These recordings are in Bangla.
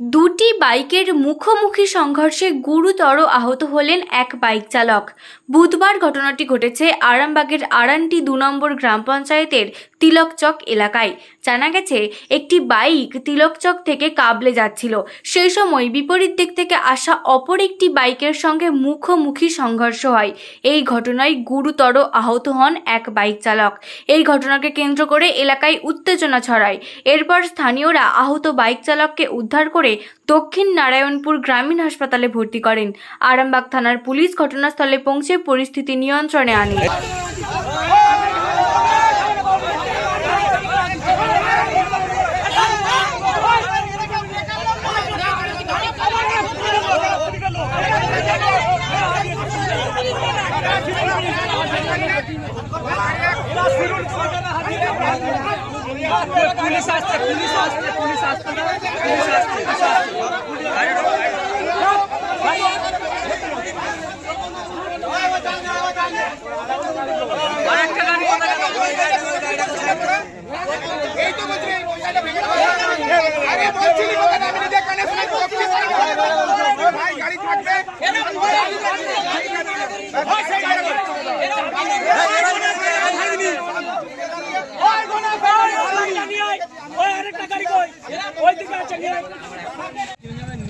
দুটি বাইকের মুখোমুখি সংঘর্ষে গুরুতর আহত হলেন এক বাইক চালক। বুধবার ঘটনাটি ঘটেছে আরামবাগের আরানটি দু নম্বর গ্রাম পঞ্চায়েতের তিলকচক এলাকায় জানা গেছে একটি বাইক তিলকচক থেকে কাবলে যাচ্ছিল সেই সময় বিপরীত দিক থেকে আসা অপর একটি বাইকের সঙ্গে মুখোমুখি সংঘর্ষ হয় এই ঘটনায় গুরুতর আহত হন এক বাইক চালক এই ঘটনাকে কেন্দ্র করে এলাকায় উত্তেজনা ছড়ায় এরপর স্থানীয়রা আহত বাইক চালককে উদ্ধার করে দক্ষিণ নারায়ণপুর গ্রামীণ হাসপাতালে ভর্তি করেন আরামবাগ থানার পুলিশ ঘটনাস্থলে পৌঁছে পরিস্থিতি নিয়ন্ত্রণে আনে পুলিশ আসছে পুলিশ আসছে পুলিশ আসছে পুলিশ আসছে আরেকটা গাড়ি কোথায় গেল? এই তো বলছি এই পয়সাটা ভেঙে দাও। আরে বলছিলি কথা না, আমি নিজে কানে শুনে বলছি। ভাই, গাড়ি থাকবে। ভাই, সেই গাড়ি-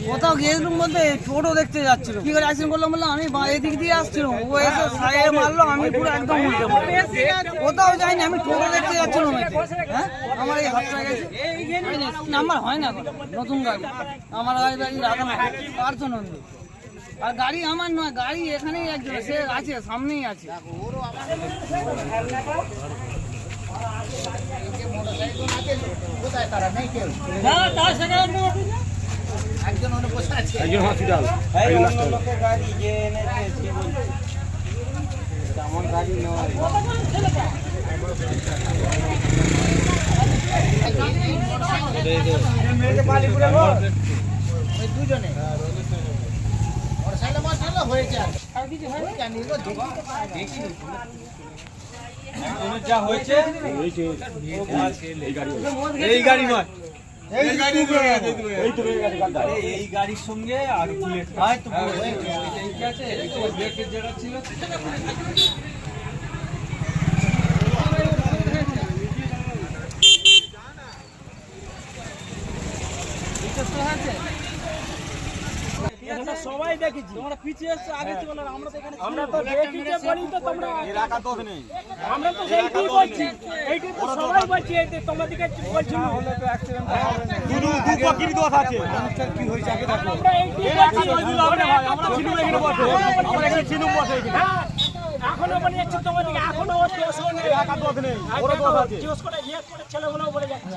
কোথাও গিয়েছিলাম বলতে টোটো দেখতে যাচ্ছিল। কি করে অ্যাক্সিডেন্ট করলাম বললাম, আমি এদিক দিয়ে আসছিলাম ও এসে সাইডে মারলো, আমি পুরো একদম কোথাও যাইনি, আমি টোটো দেখতে যাচ্ছিলাম হ্যাঁ? আমার এই হাতটা গেছে। নাম্বার হয় না নতুন গাড়ি। আমার গাড়ি গাড়ি রাখা না আর গাড়ি আমার নয়, গাড়ি এখানেই একজন সে আছে, সামনেই আছে। হ্যাঁ তার সেখানে যা হয়েছে এই গাড়ি নয়। এই গাড়ি আরে এই গাড়ির সঙ্গে আর বুলেট হয় তো যেটা ছিল সবাই দেখেছি। তোমরা পিছিয়ে এসছো আগে চলো আমরা তো এখানে আমরা তো দেখিতে বলি তো তোমরা এলাকা দোষ নেই। আমরা তো সেইটাই বলছি। এইটাই তো সবাই বলছি এই যে তোমাদেরকে বলছি না। হলে তো অ্যাক্সিডেন্ট শুধু দুপকির দোষ আছে। কি হয়েছে আগে দেখো। আমরা এইটাই বলছি। আমরা ছিলুম এখানে বসে আমরা এখানে ছিলুম বসে এখানে হ্যাঁ, এখনও বানিয়েছি তোমাদেরকে এখনও ওর দোষ নেই এলাকা দোষ নেই। ওর দোষ আছে। জোস করে করে ছেলেগুলো বলে যাচ্ছে।